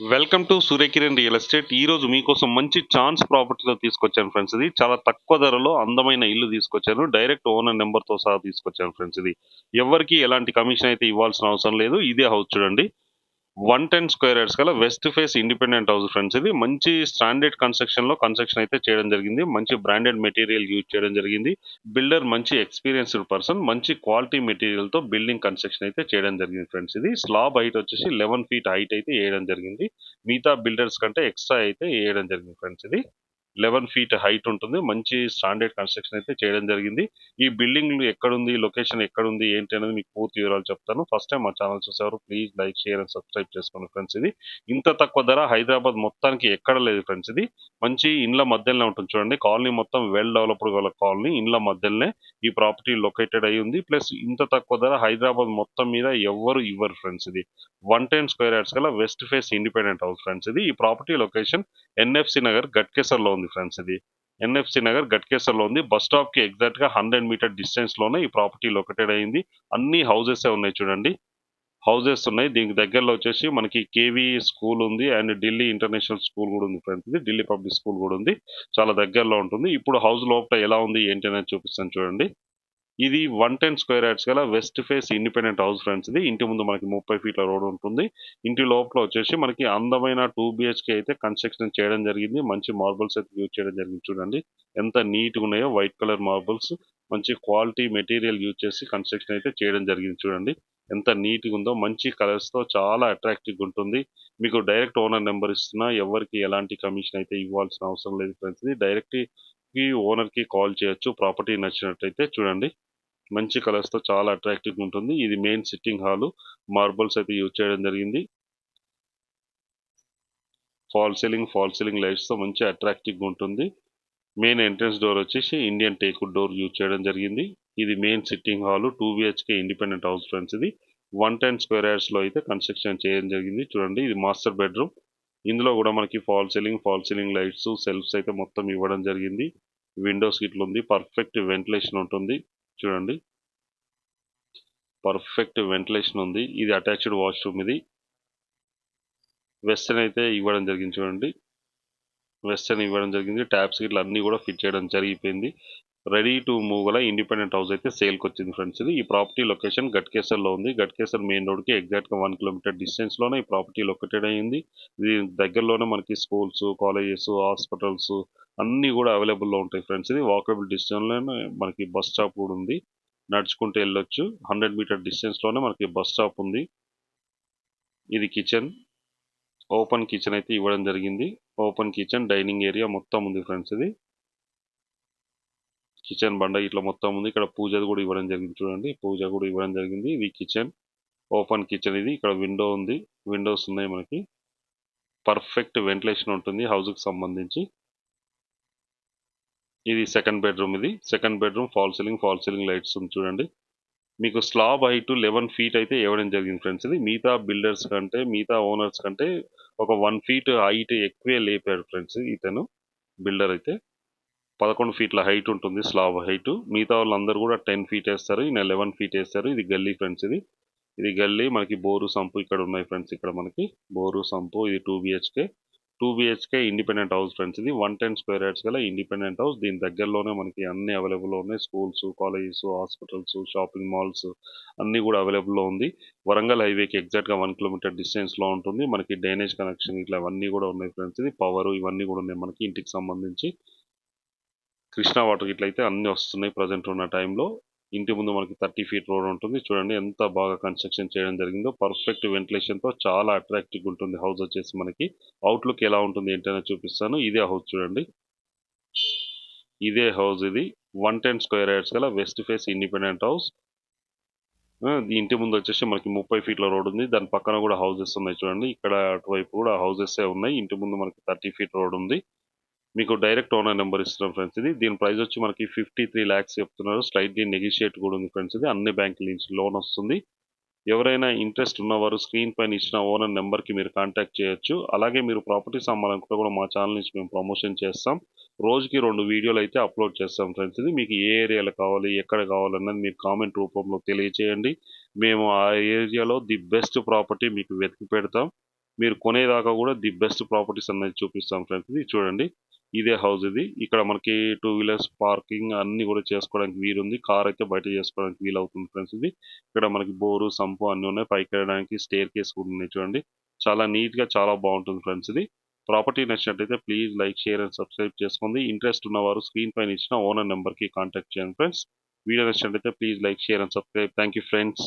Welcome to Suryakiran real estate. ఈ రోజు మీకోసం మంచి ఛాన్స్ ప్రాపర్టీలో తీసుకొచ్చాను ఫ్రెండ్స్ ఇది. చాలా తక్కువ ధరలో అందమైన ఇల్లు తీసుకొచ్చాను. డైరెక్ట్ ఓనర్ నెంబర్తో సహా తీసుకొచ్చాను ఫ్రెండ్స్ ఇది. ఎవరికి ఎలాంటి కమిషన్ అయితే ఇవ్వాల్సిన అవసరం లేదు. ఇదే హౌస్ చూడండి. వన్ టెన్ స్క్వేర్ యార్డ్స్ గల west face independent house friends ఇది. మంచి స్టాండర్డ్ కన్స్ట్రక్షన్లో కన్స్ట్రక్షన్ అయితే చేయడం జరిగింది. మంచి బ్రాండెడ్ మెటీరియల్ యూజ్ చేయడం జరిగింది. బిల్డర్ మంచి ఎక్స్పీరియన్స్డ్ పర్సన్ మంచి క్వాలిటీ మెటీరియల్తో బిల్డింగ్ కన్స్ట్రక్షన్ అయితే చేయడం జరిగింది ఫ్రెండ్స్ ఇది. స్లాబ్ హైట్ వచ్చేసి లెవెన్ ఫీట్ హైట్ అయితే వేయడం జరిగింది. మిగతా బిల్డర్స్ కంటే ఎక్స్ట్రా అయితే వేయడం జరిగింది ఫ్రెండ్స్ ఇది. లెవెన్ ఫీట్ హైట్ ఉంటుంది. మంచి స్టాండర్డ్ కన్స్ట్రక్షన్ అయితే చేయడం జరిగింది. ఈ బిల్డింగ్ ఎక్కడుంది? లొకేషన్ ఎక్కడుంది? ఏంటి అనేది మీకు పూర్తి వివరాలు చెప్తాను. ఫస్ట్ టైం మా ఛానల్ చూసేవారు please like share and subscribe చేసుకోండి ఫ్రెండ్స్ ఇది. ఇంత తక్కువ ధర హైదరాబాద్ మొత్తానికి ఎక్కడ లేదు ఫ్రెండ్స్ ఇది. మంచి ఇండ్ల మధ్యలోనే ఉంటుంది చూడండి. కాలనీ మొత్తం వెల్ డెవలప్డ్ గల కాలనీ ఇండ్ల మధ్యలోనే ఈ ప్రాపర్టీ లొకేటెడ్ అయి ఉంది. ప్లస్ ఇంత తక్కువ ధర హైదరాబాద్ మొత్తం మీద ఎవ్వరు ఇవ్వరు ఫ్రెండ్స్ ఇది. వన్ టెన్ స్క్వేర్ యార్డ్స్ గల west face independent house friends ఇది. ఈ ప్రాపర్టీ లొకేషన్ ఎన్ఎఫ్సి నగర్ గట్కేసర్లో ఉంది ఫ్రెండ్స్ ఇది. ఎన్ఎఫ్సి నగర్ గట్కేసర్లో ఉంది. బస్ స్టాప్కి ఎగ్జాక్ట్గా హండ్రెడ్ మీటర్ డిస్టెన్స్లోనే ఈ ప్రాపర్టీ లొకేటెడ్ అయింది. అన్ని హౌసెస్ ఉన్నాయి చూడండి. హౌసెస్ ఉన్నాయి. దీనికి దగ్గరలో వచ్చేసి మనకి కేవీ స్కూల్ ఉంది అండ్ ఢిల్లీ ఇంటర్నేషనల్ స్కూల్ కూడా ఉంది ఫ్రెండ్స్ ఇది. ఢిల్లీ పబ్లిక్ స్కూల్ కూడా ఉంది. చాలా దగ్గరలో ఉంటుంది. ఇప్పుడు హౌస్ లోపల ఎలా ఉంది ఏంటి అనేది చూపిస్తాను చూడండి. ఇది వన్ టెన్ స్క్వేర్ యార్డ్స్ గల west face independent house friends ఇది ఇంటి ముందు మనకి ముప్పై ఫీట్ల రోడ్ ఉంటుంది. ఇంటి లోపల వచ్చేసి మనకి అందమైన టూ బిహెచ్కే అయితే కన్స్ట్రక్షన్ చేయడం జరిగింది. మంచి మార్బుల్స్ అయితే యూజ్ చేయడం జరిగింది. చూడండి ఎంత నీట్గా ఉన్నాయో. వైట్ కలర్ మార్బుల్స్ మంచి క్వాలిటీ మెటీరియల్ యూజ్ చేసి కన్స్ట్రక్షన్ అయితే చేయడం జరిగింది. చూడండి ఎంత నీట్గా ఉందో. మంచి కలర్స్తో చాలా అట్రాక్టివ్గా ఉంటుంది. మీకు డైరెక్ట్ ఓనర్ నెంబర్ ఇస్తున్నా ఎవరికి ఎలాంటి కమిషన్ అయితే ఇవ్వాల్సిన అవసరం లేదు ఫ్రెండ్స్ ఇది డైరెక్ట్కి ఓనర్కి కాల్ చేయొచ్చు. ప్రాపర్టీ నచ్చినట్టయితే చూడండి. మంచి కలర్స్తో చాలా అట్రాక్టివ్గా ఉంటుంది. ఇది మెయిన్ సిట్టింగ్ హాలు మార్బుల్స్ అయితే యూజ్ చేయడం జరిగింది. ఫాల్ సీలింగ్ ఫాల్ సీలింగ్ లైట్స్తో మంచి అట్రాక్టివ్గా ఉంటుంది. మెయిన్ ఎంట్రన్స్ డోర్ వచ్చేసి ఇండియన్ టేకుడ్ డోర్ యూజ్ చేయడం జరిగింది. ఇది main sitting hall two BHK independent house friends ఇది. వన్ టెన్ స్క్వేర్ యార్డ్స్లో అయితే కన్స్ట్రక్షన్ చేయడం జరిగింది. చూడండి ఇది మాస్టర్ బెడ్రూమ్ ఇందులో కూడా మనకి fall ceiling fall ceiling lights shelves అయితే మొత్తం ఇవ్వడం జరిగింది. విండోస్ గిట్లు ఉంది. పర్ఫెక్ట్ వెంటిలేషన్ ఉంటుంది. చూడండి. పర్ఫెక్ట్ వెంటిలేషన్ ఉంది. ఇది అటాచ్డ్ వాష్రూమ్ ఇది. వెస్టర్న్ అయితే ఇవ్వడం జరిగింది చూడండి. వెస్టర్న్ ఇవ్వడం జరిగింది. ట్యాప్స్ ఇట్లా అన్ని కూడా ఫిట్ చేయడం జరిగిపోయింది. రెడీ టు మూవ్ గల ఇండిపెండెంట్ హౌస్ అయితే సేల్కి వచ్చింది ఫ్రెండ్స్ ఇది. ఈ ప్రాపర్టీ లొకేషన్ గట్కేసర్లో ఉంది. గట్కేసర్ మెయిన్ రోడ్కి ఎగ్జాక్ట్గా వన్ కిలోమీటర్ డిస్టెన్స్లోనే ఈ ప్రాపర్టీ లొకేటెడ్ అయ్యింది. ఇది దగ్గరలోనే మనకి స్కూల్స్ కాలేజెస్ హాస్పిటల్స్ అన్నీ కూడా అవైలబుల్లో ఉంటాయి ఫ్రెండ్స్ ఇది. వాకబుల్ డిస్టెన్స్లోనే మనకి బస్ స్టాప్ కూడా ఉంది. నడుచుకుంటూ వెళ్ళొచ్చు. హండ్రెడ్ మీటర్ డిస్టెన్స్లోనే మనకి బస్ స్టాప్ ఉంది. ఇది కిచెన్. ఓపెన్ కిచెన్ అయితే ఇవ్వడం జరిగింది. ఓపెన్ కిచెన్ డైనింగ్ ఏరియా మొత్తం ఉంది ఫ్రెండ్స్ ఇది. కిచెన్ బండ ఇట్లా మొత్తం ఉంది. ఇక్కడ పూజ కూడా ఇవ్వడం జరిగింది చూడండి. పూజ కూడా ఇవ్వడం జరిగింది. ఇది కిచెన్. ఓపెన్ కిచెన్ ఇది. ఇక్కడ విండో ఉంది. విండోస్ ఉన్నాయి మనకి. పర్ఫెక్ట్ వెంటిలేషన్ ఉంటుంది హౌస్కి సంబంధించి. ఇది సెకండ్ బెడ్రూమ్ ఇది. Second bedroom fall ceiling fall ceiling lights ఉంది చూడండి. మీకు స్లాబ్ హైట్ లెవెన్ ఫీట్ అయితే ఇవ్వడం జరిగింది ఫ్రెండ్స్ ఇది. మిగతా బిల్డర్స్ కంటే మిగతా ఓనర్స్ కంటే ఒక వన్ ఫీట్ హైట్ ఎక్కువే లేపాడు ఫ్రెండ్స్ ఇతను. బిల్డర్ అయితే. పదకొండు ఫీట్ల హైట్ ఉంటుంది స్లాబ్ హైట్. మిగతా వాళ్ళందరూ కూడా టెన్ ఫీట్ వేస్తారు ఈయన లెవెన్ ఫీట్ వేస్తారు. ఇది గల్లీ ఫ్రెండ్స్ ఇది. ఇది గల్లీ మనకి బోరు సంపు ఇక్కడ ఉన్నాయి ఫ్రెండ్స్ ఇక్కడ మనకి. బోరు సంపు ఇది two BHK two BHK independent house friends ఇది. వన్ టెన్ స్క్వేర్ యార్డ్స్ గల ఇండిపెండెంట్ హౌస్ దీని దగ్గరలోనే మనకి అన్ని అవైలబుల్ ఉన్నాయి. Schools colleges hospitals shopping malls అన్నీ కూడా అవైలబుల్లో ఉంది. వరంగల్ హైవేకి ఎగ్జాక్ట్గా వన్ కిలోమీటర్ డిస్టెన్స్లో ఉంటుంది. మనకి డ్రైనేజ్ కనెక్షన్ ఇట్లా అవన్నీ కూడా ఉన్నాయి ఫ్రెండ్స్ ఇది. పవర్ ఇవన్నీ కూడా ఉన్నాయి మనకి ఇంటికి సంబంధించి. కృష్ణా వాటర్ ఇట్లా అయితే అన్ని వస్తున్నాయి ప్రజెంట్ ఉన్న టైంలో ఇంటి ముందు మనకి థర్టీ ఫీట్ రోడ్ ఉంటుంది. చూడండి ఎంత బాగా కన్స్ట్రక్షన్ చేయడం జరిగిందో. పర్ఫెక్ట్ వెంటిలేషన్తో చాలా అట్రాక్టివ్గా ఉంటుంది హౌస్ వచ్చేసి మనకి. అవుట్లుక్ ఎలా ఉంటుంది ఏంటనే చూపిస్తాను. ఇదే హౌస్ చూడండి. ఇదే హౌస్ ఇది. వన్ టెన్ స్క్వేర్ యార్డ్స్ గల వెస్ట్ ఫేస్ ఇండిపెండెంట్ హౌస్ ఇంటి ముందు వచ్చేసి మనకి ముప్పై ఫీట్ల రోడ్ ఉంది. దాని పక్కన కూడా హౌసెస్ ఉన్నాయి చూడండి. ఇక్కడ అటువైపు కూడా హౌసెస్ ఉన్నాయి. ఇంటి ముందు మనకి థర్టీ ఫీట్ రోడ్ ఉంది. మీకు డైరెక్ట్ ఓనర్ నెంబర్ ఇస్తున్నాం ఫ్రెండ్స్ ఇది. దీని ప్రైస్ వచ్చి మనకి ఫిఫ్టీ త్రీ ల్యాక్స్ చెప్తున్నారు. స్లైట్లీ నెగిషియేట్ కూడా ఉంది ఫ్రెండ్స్ ఇది. అన్ని బ్యాంకుల నుంచి లోన్ వస్తుంది. ఎవరైనా ఇంట్రెస్ట్ ఉన్నవారు స్క్రీన్ పైన ఇచ్చిన ఓనర్ నెంబర్కి మీరు కాంటాక్ట్ చేయొచ్చు. అలాగే మీరు ప్రాపర్టీస్ అమ్మాలనుకుంటే కూడా మా ఛానల్ నుంచి మేము ప్రమోషన్ చేస్తాం. రోజుకి రెండు వీడియోలు అయితే అప్లోడ్ చేస్తాం ఫ్రెండ్స్ ఇది. మీకు ఏ ఏరియాలో కావాలి ఎక్కడ కావాలన్నది మీరు కామెంట్ రూపంలో తెలియచేయండి. మేము ఆ ఏరియాలో ది బెస్ట్ ప్రాపర్టీ మీకు వెతికి పెడతాం. మీరు కొనేదాకా కూడా ది బెస్ట్ ప్రాపర్టీస్ అనేది చూపిస్తాం ఫ్రెండ్స్ ఇది. చూడండి. ఇదే హౌస్ ఇది. ఇక్కడ మనకి టూ వీలర్స్ పార్కింగ్ అన్ని కూడా చేసుకోవడానికి వీలుంది. కార్ అయితే బయట చేసుకోవడానికి వీలు అవుతుంది ఫ్రెండ్స్ ఇది. ఇక్కడ మనకి బోరు సంపు అన్ని ఉన్నాయి. పైకి వెళ్ళడానికి స్టేర్ కేస్ కూడా ఉన్నాయి చూడండి. చాలా నీట్గా చాలా బాగుంటుంది ఫ్రెండ్స్ ఇది. ప్రాపర్టీ నచ్చినట్లయితే please like share and subscribe చేసుకోండి. ఇంట్రెస్ట్ ఉన్నవారు స్క్రీన్ పైన ఇచ్చిన ఓనర్ నెంబర్కి కాంటాక్ట్ చేయండి ఫ్రెండ్స్ వీడియో నచ్చినట్లయితే please like share and subscribe thank you friends